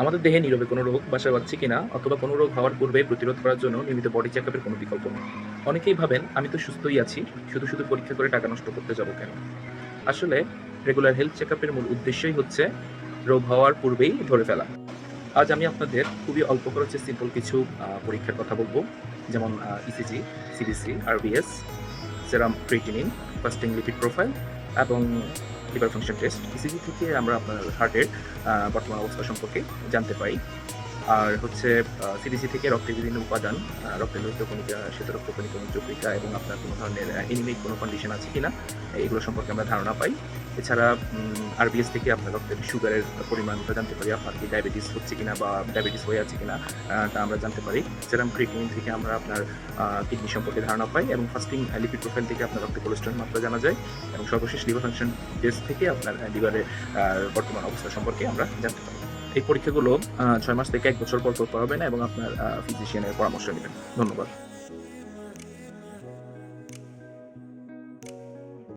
আমাদের দেহে নীরবে কোনো রোগ বাসা বাঁধছে কিনা অথবা কোনো রোগ হওয়ার পূর্বে প্রতিরোধ করার জন্য নিয়মিত বডি চেক আপের কোনো বিকল্প নেই। অনেকেই ভাবেন, আমি তো সুস্থই আছি, শুধু শুধু পরীক্ষা করে টাকা নষ্ট করতে যাব কেন? আসলে রেগুলার হেলথ চেক আপের মূল উদ্দেশ্যই হচ্ছে রোগ হওয়ার পূর্বেই ধরে ফেলা। আজ আমি আপনাদের খুবই অল্প খরচে সিম্পল কিছু পরীক্ষার কথা বলব, যেমন ECG CBC RBS serum creatinine fasting lipid profile এবং লিভার ফাংশন টেস্ট ইসিজি থেকে আমরা আপনার হার্টের বর্তমান অবস্থা সম্পর্কে জানতে পারি। আর হচ্ছে সিডিসি থেকে রক্তের বিভিন্ন উপাদান রক্তের লোহিত কণিকা শ্বেত রক্তকণিকা চক্রিকা এবং আপনার কোনো ধরনের এনিমিক কোনো কন্ডিশন আছে কি না এগুলো সম্পর্কে আমরা ধারণা পাই। এছাড়া আরবিএস থেকে আপনার রক্তের সুগারের পরিমাণটা জানতে পারি আপনার কি ডায়াবেটিস হচ্ছে কিনা বা ডায়াবেটিস হয়ে আছে কিনা তা আমরা জানতে পারি। সেরাম ক্রিটিনিন থেকে আমরা আপনার কিডনি সম্পর্কে ধারণা পাই এবং ফাস্টিং লিপিড প্রোফাইল থেকে আপনার রক্তে কোলেস্ট্রল মাত্রা জানা যায় এবং সর্বশেষ লিভার ফাংশন টেস্ট থেকে আপনার লিভারের বর্তমান অবস্থা সম্পর্কে আমরা জানতে পারি। এই পরীক্ষাগুলো ছয় মাস থেকে এক বছর পর করতে হবে না এবং আপনার ফিজিশিয়ানের পরামর্শ নেবেন। ধন্যবাদ।